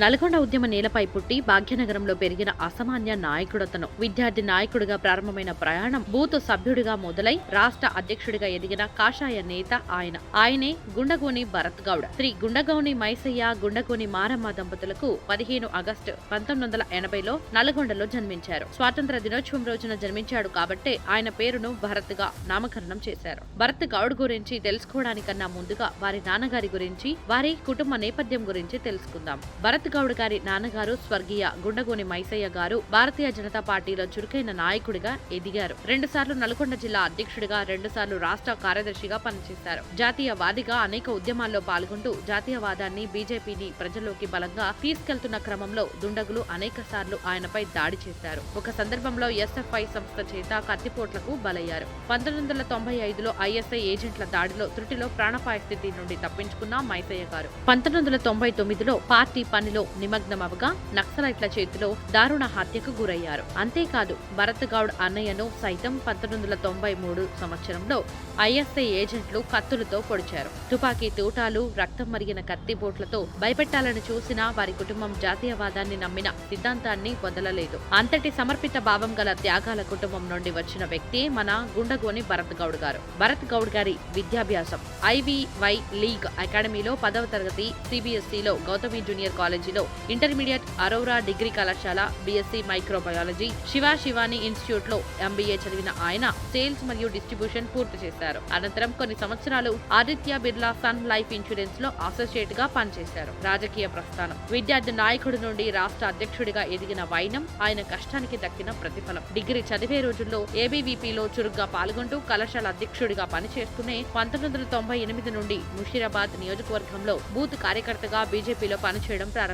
నల్గొండ ఉద్యమ నేలపై పుట్టి భాగ్యనగరంలో పెరిగిన అసామాన్య నాయకుడతను విద్యార్థి నాయకుడిగా ప్రారంభమైన ప్రయాణం బూత్ సభ్యుడిగా మొదలై రాష్ట్ర అధ్యక్షుడిగా ఎదిగిన కాషాయ నేత ఆయన. ఆయనే గుండగోని భరత్ గౌడ్. శ్రీ గుండగోని మైసయ్య గుండగోని మారమ్మ దంపతులకు పదిహేను ఆగస్టు పంతొమ్మిది వందల ఎనభైలో నల్గొండలో జన్మించారు. స్వాతంత్ర దినోత్సవం రోజున జన్మించాడు కాబట్టే ఆయన పేరును భరత్గా నామకరణం చేశారు. భరత్ గౌడ్ గురించి తెలుసుకోవడానికన్నా ముందుగా వారి నాన్నగారి గురించి వారి కుటుంబ నేపథ్యం గురించి తెలుసుకుందాం. భరత్ గౌడ్ గారి నాన్నగారు స్వర్గీయ గుండగోని మైసయ్య గారు భారతీయ జనతా పార్టీలో చురుకైన నాయకుడిగా ఎదిగారు. రెండుసార్లు నల్గొండ జిల్లా అధ్యక్షుడిగా రెండుసార్లు రాష్ట్ర కార్యదర్శిగా పనిచేశారు. జాతీయవాదిగా అనేక ఉద్యమాల్లో పాల్గొంటూ జాతీయవాదాన్ని బీజేపీని ప్రజల్లోకి బలంగా తీసుకెళ్తున్న క్రమంలో దుండగులు అనేక సార్లు ఆయనపై దాడి చేశారు. ఒక సందర్భంలో ఎస్ఎఫ్ఐ సంస్థ చేత కత్తిపోట్లకు బలయ్యారు. పంతొమ్మిది వందల తొంభై ఐదులో ఐఎస్ఐ ఏజెంట్ల దాడిలో త్రుటిలో ప్రాణపాయ స్థితి నుండి తప్పించుకున్న మైసయ్య గారు. పంతొమ్మిది వందల తొంభై తొమ్మిదిలో పార్టీ పని పనిలో నిమగ్నమవగా నక్సలైట్ల చేతిలో దారుణ హత్యకు గురయ్యారు. అంతేకాదు భరత్ గౌడ్ అన్నయ్యను సైతం పంతొమ్మిది వందల తొంభై మూడు సంవత్సరంలో ఐఎస్ఐ ఏజెంట్లు కత్తులతో పొడిచారు. తుపాకీ తూటాలు రక్తం మరిగిన కత్తిపోట్లతో భయపెట్టాలని చూసినా వారి కుటుంబం జాతీయవాదాన్ని నమ్మిన సిద్ధాంతాన్ని వదలలేదు. అంతటి సమర్పిత భావం గల త్యాగాల కుటుంబం నుండి వచ్చిన వ్యక్తి మన గుండగోని భరత్ గౌడ్ గారు. భరత్ గౌడ్ గారి విద్యాభ్యాసం ఐవివై లీగ్ అకాడమీలో పదవ తరగతి సిబిఎస్ఈలో గౌతమి జూనియర్ కాలేజ్ కాలేజీలో ఇంటర్మీడియట్ అరోరా డిగ్రీ కళాశాల B S C microbiology Shiva Shivani ఇన్స్టిట్యూట్లో ఎంబీఏ చదివిన ఆయన సేల్స్ మరియు డిస్ట్రిబ్యూషన్ పూర్తి చేశారు. అనంతరం కొన్ని సంవత్సరాలు ఆదిత్య బిర్లా సన్ లైఫ్ ఇన్సూరెన్స్లో అసోసియేట్గా పనిచేశారు. రాజకీయ ప్రస్థానం. విద్యార్థి నాయకుడి నుండి రాష్ట్ర అధ్యక్షుడిగా ఎదిగిన వైనం ఆయన కష్టానికి దక్కిన ప్రతిఫలం. డిగ్రీ చదివే రోజుల్లో ఏబీవీపీలో చురుగ్గా పాల్గొంటూ కళాశాల అధ్యక్షుడిగా పనిచేస్తూనే పంతొమ్మిది వందల తొంభై ఎనిమిది నుండి ముషీరాబాద్ నియోజకవర్గంలో బూత్ కార్యకర్తగా బీజేపీలో పనిచేయడం ప్రారంభించారు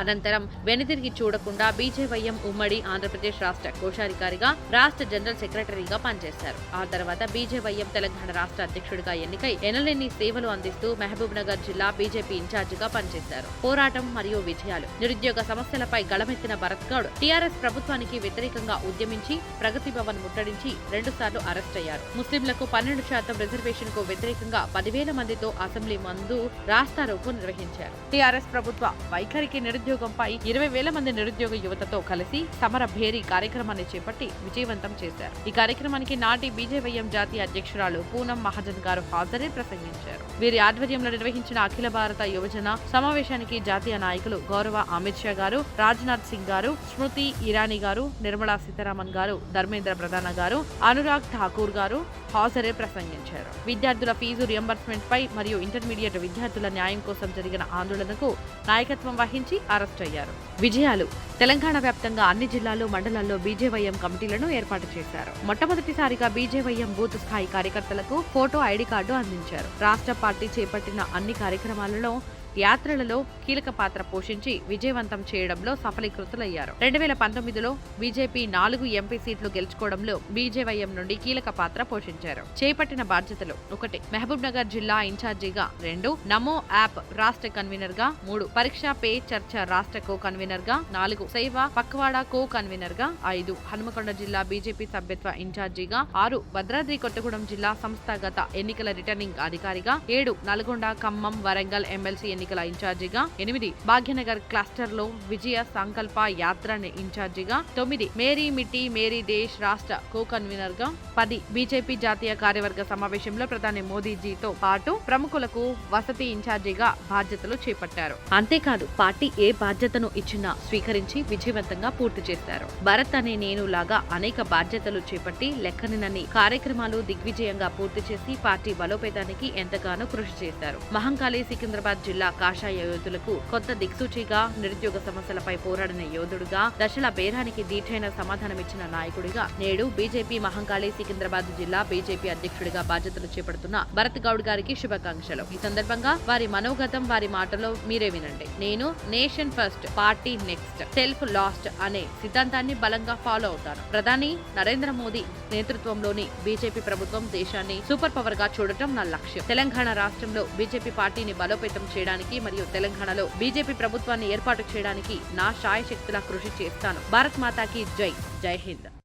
అనంతరం వెనుతిరిగి చూడకుండా బీజేవైఎం ఉమ్మడి ఆంధ్రప్రదేశ్ రాష్ట్ర కోశాధికారిగా రాష్ట్ర జనరల్ సెక్రటరీగా పనిచేశారు. ఆ తర్వాత బీజేవైఎం తెలంగాణ రాష్ట్ర అధ్యక్షుడిగా ఎన్నికై ఎనలేని సేవలు అందిస్తూ మహబూబ్ నగర్ జిల్లా బీజేపీ ఇన్ఛార్జిగా పనిచేశారు. పోరాటం మరియు విజయాలు నిరుద్యోగ సమస్యలపై గళమెత్తిన భరత్ గౌడ్ టీఆర్ఎస్ ప్రభుత్వానికి వ్యతిరేకంగా ఉద్యమించి ప్రగతి భవన్ ముట్టడించి రెండుసార్లు అరెస్ట్ అయ్యారు. ముస్లింలకు పన్నెండు శాతం రిజర్వేషన్కు వ్యతిరేకంగా పదివేల మందితో అసెంబ్లీ మందు రాస్తారోకో నిర్వహించారు. టీఆర్ఎస్ ప్రభుత్వ వైఖరికి నిరుద్యోగంపై ఇరవై వేల మంది నిరుద్యోగ యువతతో కలిసి సమర భేరీ కార్యక్రమాన్ని చేపట్టి విజయవంతం చేశారు. ఈ కార్యక్రమానికి నాటి బీజేవైఎం జాతీయ అధ్యక్షురాలు పూనం మహాజన్ గారు హాజరై ప్రసంగించారు. వీరి ఆధ్వర్యంలో నిర్వహించిన అఖిల భారత యువజన సమావేశానికి జాతీయ నాయకులు గౌరవ అమిత్ షా గారు రాజ్నాథ్ సింగ్ గారు స్మృతి ఇరానీ గారు నిర్మలా సీతారామన్ గారు ధర్మేంద్ర ప్రధాన గారు అనురాగ్ ఠాకూర్ గారు హాజరే ప్రసంగించారు. విద్యార్థుల ఫీజు రియంబర్స్మెంట్ పై మరియు ఇంటర్మీడియట్ విద్యార్థుల న్యాయం కోసం జరిగిన ఆందోళనకు నాయకత్వం వహించి అరెస్ట్ అయ్యారు. విజయాలు తెలంగాణ వ్యాప్తంగా అన్ని జిల్లాలు మండలాల్లో బీజేవైఎం కమిటీలను ఏర్పాటు చేశారు. మొట్టమొదటిసారిగా బీజేవైఎం బూత్ స్థాయి కార్యకర్తలకు ఫోటో ఐడి కార్డు అందించారు. రాష్ట్ర పార్టీ చేపట్టిన అన్ని కార్యక్రమాలలో యాత్రలలో కీలక పాత్ర పోషించి విజయవంతం చేయడంలో సఫలీకృతులయ్యారు. రెండు వేల పంతొమ్మిదిలో బీజేపీ నాలుగు ఎంపీ సీట్లు గెలుచుకోవడంలో బీజేవైఎం నుండి కీలక పాత్ర పోషించారు. చేపట్టిన బాధ్యతలు ఒకటి. మహబూబ్ నగర్ జిల్లా ఇన్ఛార్జిగా రెండు నమో యాప్ రాష్ట్ర కన్వీనర్గా మూడు పరీక్ష పే చర్చ రాష్ట్ర కో కన్వీనర్గా నాలుగు సేవ పక్వాడ కో కన్వీనర్గా ఐదు హనుమకొండ జిల్లా బీజేపీ సభ్యత్వ ఇన్ఛార్జిగా ఆరు భద్రాద్రి కొత్తగూడెం జిల్లా సంస్థాగత ఎన్నికల రిటర్నింగ్ అధికారిగా ఏడు నల్గొండ ఖమ్మం వరంగల్ ఎమ్మెల్సీ ఎన్నికల ఇన్ఛార్జిగా ఎనిమిది భాగ్యనగర్ క్లస్టర్లో విజయ సంకల్ప యాత్ర ఇన్ఛార్జిగా తొమ్మిది మేరీ మిట్టి మేరీ దేశ్ రాష్ట్ర కో కన్వీనర్గా పది బీజేపీ జాతీయ కార్యవర్గ సమావేశంలో ప్రధాని మోదీజీతో పాటు ప్రముఖులకు వసతి ఇన్ఛార్జిగా బాధ్యతలు చేపట్టారు. అంతేకాదు పార్టీ ఏ బాధ్యతను ఇచ్చినా స్వీకరించి విజయవంతంగా పూర్తి చేశారు. భరత్ అనే నేను లాగా అనేక బాధ్యతలు చేపట్టి లెక్కనినన్ని కార్యక్రమాలు దిగ్విజయంగా పూర్తి చేసి పార్టీ బలోపేతానికి ఎంతగానో కృషి చేశారు. మహంకాళి సికింద్రాబాద్ జిల్లా కాషాయ యోధులకు కొత్త దిక్సూచిగా నిరుద్యోగ సమస్యలపై పోరాడిన యోధుడుగా దశల బేరానికి దీటైన సమాధానమిచ్చిన నాయకుడిగా నేడు బీజేపీ మహంకాళి సికింద్రాబాద్ జిల్లా బీజేపీ అధ్యక్షుడిగా బాధ్యతలు చేపడుతున్న భరత్ గౌడ్ గారికి శుభాకాంక్షలు. ఈ సందర్భంగా వారి మనోగతం వారి మాటలో మీరే వినండి. నేను nation first party next self last అనే సిద్ధాంతాన్ని బలంగా ఫాలో అవుతాను. ప్రధాని నరేంద్ర మోదీ నేతృత్వంలోని బీజేపీ ప్రభుత్వం దేశాన్ని సూపర్ పవర్గా చూడటం నా లక్ష్యం. తెలంగాణ రాష్ట్రంలో బీజేపీ పార్టీని బలోపేతం చేయడానికి చేయడానికి మరియు తెలంగాణలో బీజేపీ ప్రభుత్వాన్ని ఏర్పాటు చేయడానికి నా శాయశక్తులా కృషి చేస్తాను. భారత్ మాతాకి జై. జై హింద్.